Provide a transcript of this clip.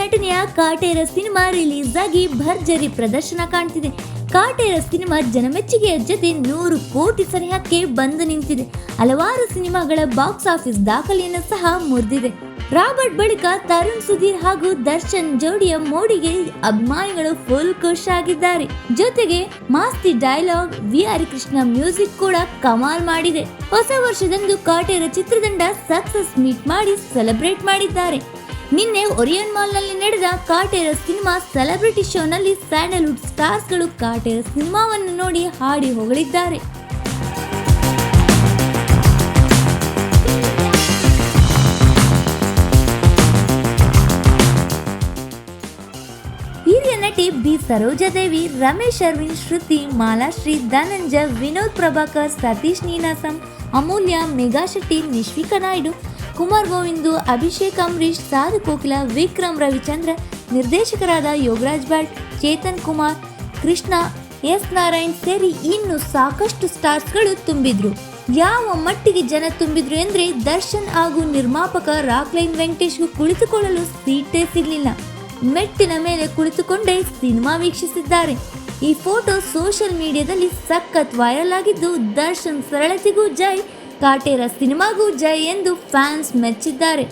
ಎರಡನೆಯ Kaatera cinema release ಆಗಿ ಭರ್ಜರಿ ಪ್ರದರ್ಶನ ಕಾಣ್ತಿದೆ. ಕಾಟೇರ ಸಿನಿಮಾ ಜನಮೆಚ್ಚುಗೆಯ ಜೊತೆ ನೂರು ಕೋಟಿ ಸನಿಹಕ್ಕೆ ಬಂದು ನಿಂತಿದೆ. ಹಲವಾರು ಸಿನಿಮಾಗಳ ಬಾಕ್ಸ್ ಆಫೀಸ್ ದಾಖಲೆಯನ್ನು ಸಹ ಮುರಿದಿದೆ. ರಾಬರ್ಟ್ ಬಳಿಕ ತರುಣ್ ಸುಧೀರ್ ಹಾಗೂ ದರ್ಶನ್ ಜೋಡಿಯ ಮೋಡಿಗೆ ಅಭಿಮಾನಿಗಳು ಫುಲ್ ಖುಷ್ ಆಗಿದ್ದಾರೆ. ಜೊತೆಗೆ Masti dialogue V Harikrishna music ಕೂಡ ಕಮಾಲ್ ಮಾಡಿದೆ. ಹೊಸ ವರ್ಷದಂದು ಕಾಟೇರ ಚಿತ್ರದಂಡ ಸಕ್ಸಸ್ ಮೀಟ್ ಮಾಡಿ ಸೆಲೆಬ್ರೇಟ್ ಮಾಡಿದ್ದಾರೆ. ನಿನ್ನೆ ಒರಿಯನ್ ಮಾಲ್ನಲ್ಲಿ ನಡೆದ ಕಾಟೇರ ಸಿನಿಮಾ ಸೆಲೆಬ್ರಿಟಿ ಶೋನಲ್ಲಿ ಸ್ಯಾಂಡಲ್ವುಡ್ ಸ್ಟಾರ್ಸ್ಗಳು ಕಾಟೇರ ಸಿನಿಮಾವನ್ನು ನೋಡಿ ಹಾಡಿ ಹೊಗಳಿದ್ದಾರೆ. ಹಿರಿಯ ನಟಿ ಬಿ ಸರೋಜಾದೇವಿ ರಮೇಶ್ ಅರವಿಂದ್, ಶ್ರುತಿ ಮಾಲಾಶ್ರೀ ಧನಂಜಯ, ವಿನೋದ್ ಪ್ರಭಾಕರ್, ಸತೀಶ್ ನೀನಾಸಂ, ಅಮೂಲ್ಯ, ಮೆಗಾ ಶೆಟ್ಟಿ, ನಿಶ್ವಿಕಾ ನಾಯ್ಡು ಕುಮಾರ್ ಗೋವಿಂದು, ಅಭಿಷೇಕ್ ಅಂಬರೀಷ್ ಸಾಧು ಕೋಕಿಲ, ವಿಕ್ರಮ್ ರವಿಚಂದ್ರ, ನಿರ್ದೇಶಕರಾದ ಯೋಗರಾಜ್ ಭಟ್ ಚೇತನ್ ಕುಮಾರ್, ಕೃಷ್ಣ, ಎಸ್ ನಾರಾಯಣ್ ಸೇರಿ ಇನ್ನು ಸಾಕಷ್ಟು ಸ್ಟಾರ್ಸ್ಗಳು ತುಂಬಿದ್ರು. ಯಾವ ಮಟ್ಟಿಗೆ ಜನ ತುಂಬಿದ್ರು ಎಂದ್ರೆ ದರ್ಶನ್ ಹಾಗೂ ನಿರ್ಮಾಪಕ ರಾಕ್ಲೈನ್ ವೆಂಕಟೇಶ್ಗೂ ಕುಳಿತುಕೊಳ್ಳಲು ಸೀಟೇ ಸಿಗ್ಲಿಲ್ಲ. ಮೆಟ್ಟಿನ ಮೇಲೆ ಕುಳಿತುಕೊಂಡೇ ಸಿನಿಮಾ ವೀಕ್ಷಿಸಿದ್ದಾರೆ. ಈ ಫೋಟೋ ಸೋಷಿಯಲ್ ಮೀಡಿಯಾದಲ್ಲಿ ಸಖತ್ ವೈರಲ್ ಆಗಿದ್ದು, ದರ್ಶನ್ ಸರಳತೆಗೂ ಜೈ! ಕಾಟೇರ ಸಿನಿಮಾಗೂ ಜೈ ಎಂದು ಫ್ಯಾನ್ಸ್ ಮೆಚ್ಚಿದ್ದಾರೆ.